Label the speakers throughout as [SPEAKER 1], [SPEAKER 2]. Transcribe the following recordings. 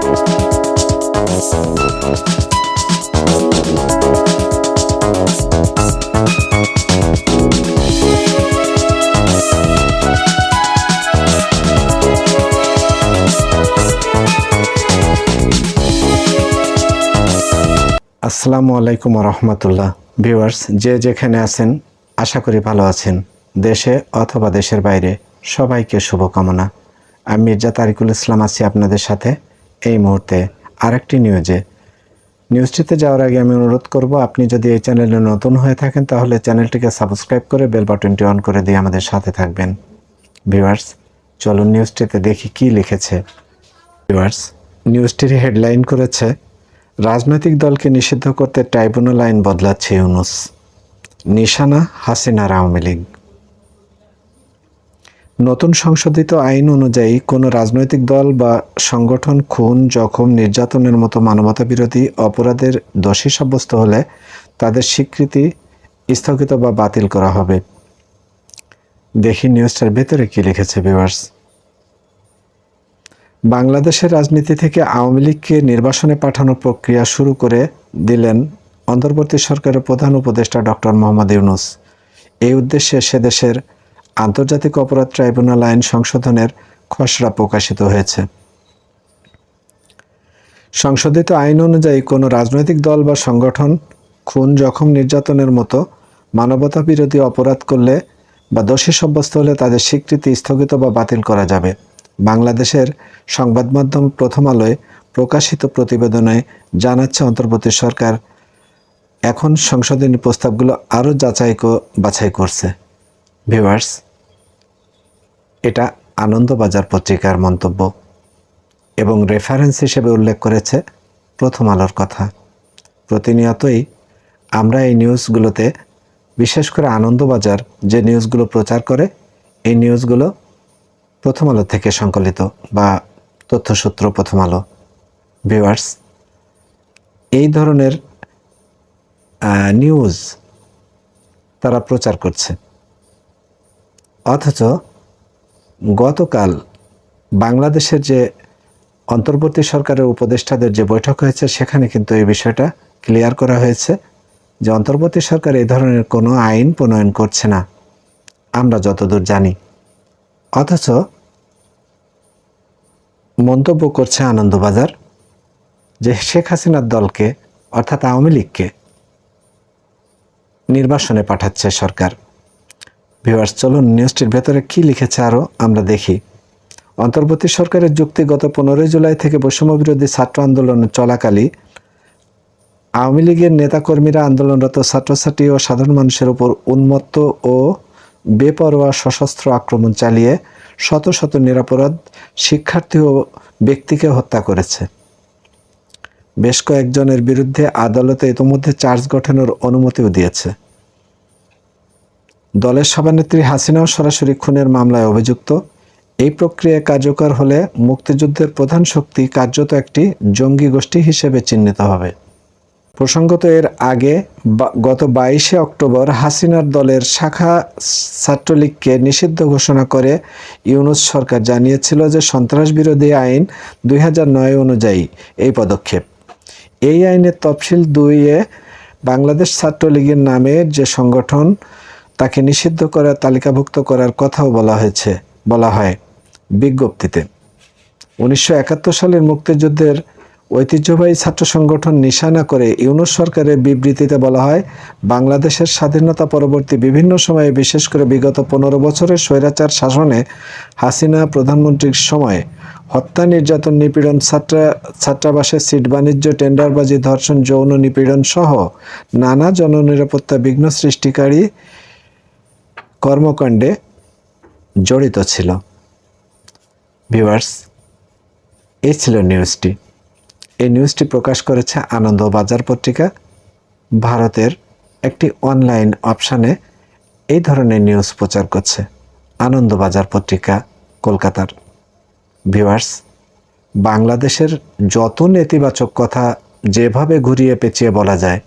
[SPEAKER 1] আসসালামু আলাইকুম রহমতুল্লাহ ভিউয়ার্স যে যেখানে আছেন আশা করি ভালো আছেন দেশে অথবা দেশের বাইরে সবাইকে শুভকামনা আমি মির্জা তারিকুল ইসলাম আছি আপনাদের সাথে এই মুহূর্তে আরেকটি নিউজে নিউজটিতে যাওয়ার আগে আমি অনুরোধ করব আপনি যদি এই চ্যানেলে নতুন হয়ে থাকেন তাহলে চ্যানেলটিকে সাবস্ক্রাইব করে বেল বাটনটি অন করে দিয়ে আমাদের সাথে থাকবেন ভিউয়ার্স চলুন নিউজটিতে দেখি কি লিখেছে ভিউয়ার্স নিউজটির হেডলাইন করেছে রাজনৈতিক দলকে নিষিদ্ধ করতে ট্রাইব্যুনাল আইন বদলাচ্ছে ইউনুস নিশানা হাসিনার আওয়ামী লীগ নতুন সংশোধিত আইন অনুযায়ী কোনো রাজনৈতিক দল বা সংগঠন খুন জখম নির্যাতনের মতো মানবতা বিরোধী অপরাধের দোষী সাব্যস্ত হলে তাদের স্বীকৃতি স্থগিত বা বাতিল করা হবে দেখি নিউজটার ভেতরে কি লিখেছে ভিউয়ার্স বাংলাদেশের রাজনীতি থেকে আওয়ামী লীগকে নির্বাসনে পাঠানোর প্রক্রিয়া শুরু করে দিলেন অন্তর্বর্তী সরকারের প্রধান উপদেষ্টা ডক্টর মোহাম্মদ ইউনুস এই উদ্দেশ্যে সে দেশের আন্তর্জাতিক অপরাধ ট্রাইব্যুনাল আইন সংশোধনের খসড়া প্রকাশিত হয়েছে সংশোধিত আইন অনুযায়ী কোনো রাজনৈতিক দল বা সংগঠন খুন জখম নির্যাতনের মতো মানবতা বিরোধী অপরাধ করলে বা দোষী সাব্যস্ত হলে তাদের স্বীকৃতি স্থগিত বা বাতিল করা যাবে বাংলাদেশের সংবাদ মাধ্যম প্রথম আলোয় প্রকাশিত প্রতিবেদনে জানাচ্ছে অন্তর্বর্তী সরকার এখন সংশোধনী প্রস্তাবগুলো আরও যাচাই বাছাই করছে ভিউয়ার্স এটা আনন্দবাজার পত্রিকার মন্তব্য এবং রেফারেন্স হিসেবে উল্লেখ করেছে প্রথম আলোর কথা প্রতিনিয়তই আমরা এই নিউজগুলোতে বিশেষ করে আনন্দবাজার যে নিউজগুলো প্রচার করে এই নিউজগুলো প্রথম আলো থেকে সংকলিত বা তথ্যসূত্র প্রথম আলো ভিউয়ার্স এই ধরনের নিউজ তারা প্রচার করছে অথচ গতকাল বাংলাদেশের যে অন্তর্বর্তী সরকারের উপদেষ্টাদের যে বৈঠক হয়েছে সেখানে কিন্তু এই বিষয়টা ক্লিয়ার করা হয়েছে যে অন্তর্বর্তী সরকার এই ধরনের কোনো আইন প্রণয়ন করছে না আমরা যতদূর জানি অথচ মন্তব্য করছে আনন্দবাজার যে শেখ হাসিনার দলকে অর্থাৎ আওয়ামী লীগকে নির্বাসনে পাঠাচ্ছে সরকার ভিওয়ার্স চলুন নিউজটির ভেতরে কি লিখেছে আরও আমরা দেখি অন্তর্বর্তী সরকারের যুক্তি গত পনেরোই জুলাই থেকে বৈষম্য বিরোধী ছাত্র আন্দোলন চলাকালী আওয়ামী লীগের নেতাকর্মীরা আন্দোলনরত ছাত্রছাত্রী ও সাধারণ মানুষের উপর উন্মত্ত ও বেপরোয়া সশস্ত্র আক্রমণ চালিয়ে শত শত নিরাপরাধ শিক্ষার্থী ও ব্যক্তিকে হত্যা করেছে বেশ কয়েকজনের বিরুদ্ধে আদালতে ইতোমধ্যে চার্জ গঠনের অনুমতিও দিয়েছে দলের সভানেত্রী হাসিনাও সরাসরি খুনের মামলায় অভিযুক্ত এই প্রক্রিয়া কার্যকর হলে মুক্তিযুদ্ধের প্রধান শক্তি কার্যত একটি জঙ্গি গোষ্ঠী হিসেবে চিহ্নিত হবে প্রসঙ্গত এর আগে গত বাইশে অক্টোবর হাসিনার দলের শাখা ছাত্রলীগকে নিষিদ্ধ ঘোষণা করে ইউনুস সরকার জানিয়েছিল যে সন্ত্রাস বিরোধী আইন দুই অনুযায়ী এই পদক্ষেপ এই আইনের তফসিল দুইয়ে বাংলাদেশ ছাত্রলীগের নামে যে সংগঠন তাকে নিষিদ্ধ করার তালিকাভুক্ত করার কথাও বলা হয়েছে বলা হয় বিজ্ঞপ্তিতে উনিশশো সালের মুক্তিযুদ্ধের ঐতিহ্যবাহী ছাত্র সংগঠন নিশানা করে ইউনুস সরকারের বিবৃতিতে বলা হয় বাংলাদেশের স্বাধীনতা পরবর্তী বিভিন্ন সময়ে বিশেষ করে বিগত পনেরো বছরের স্বৈরাচার শাসনে হাসিনা প্রধানমন্ত্রীর সময় হত্যা নির্যাতন নিপীড়ন ছাত্রা ছাত্রাবাসে সিট বাণিজ্য টেন্ডারবাজি ধর্ষণ যৌন নিপীড়ন সহ নানা জননিরাপত্তা বিঘ্ন সৃষ্টিকারী কর্মকাণ্ডে জড়িত ছিল ভিউয়ার্স এই ছিল নিউজটি এই নিউজটি প্রকাশ করেছে আনন্দবাজার পত্রিকা ভারতের একটি অনলাইন অপশানে এই ধরনের নিউজ প্রচার করছে আনন্দবাজার পত্রিকা কলকাতার ভিউয়ার্স বাংলাদেশের যত নেতিবাচক কথা যেভাবে ঘুরিয়ে পেঁচিয়ে বলা যায়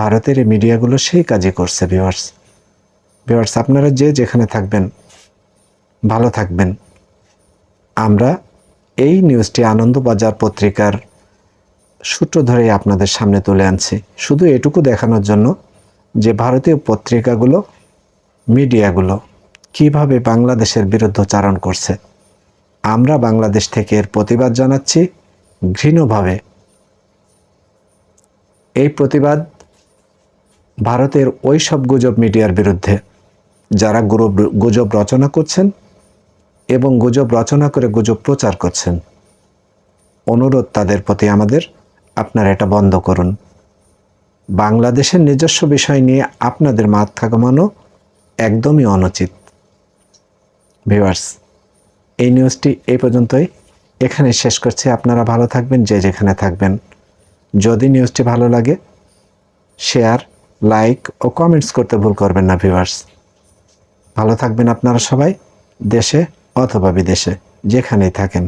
[SPEAKER 1] ভারতের এই মিডিয়াগুলো সেই কাজই করছে ভিউয়ার্স ভিউয়ার্স আপনারা যে যেখানে থাকবেন ভালো থাকবেন আমরা এই নিউজটি আনন্দবাজার পত্রিকার সূত্র ধরে আপনাদের সামনে তুলে আনছি শুধু এটুকু দেখানোর জন্য যে ভারতীয় পত্রিকাগুলো মিডিয়াগুলো কিভাবে বাংলাদেশের বিরুদ্ধচারণ করছে আমরা বাংলাদেশ থেকে এর প্রতিবাদ জানাচ্ছি ঘৃণভাবে এই প্রতিবাদ ভারতের ওই সব গুজব মিডিয়ার বিরুদ্ধে যারা গুজব রচনা করছেন এবং গুজব রচনা করে গুজব প্রচার করছেন অনুরোধ তাদের প্রতি আমাদের আপনারা এটা বন্ধ করুন বাংলাদেশের নিজস্ব বিষয় নিয়ে আপনাদের মাথা কমানো একদমই অনুচিত ভিউয়ার্স এই নিউজটি এই পর্যন্তই এখানে শেষ করছি আপনারা ভালো থাকবেন যে যেখানে থাকবেন যদি নিউজটি ভালো লাগে শেয়ার লাইক ও কমেন্টস করতে ভুল করবেন না ভিউয়ার্স ভালো থাকবেন আপনারা সবাই দেশে অথবা বিদেশে যেখানেই থাকেন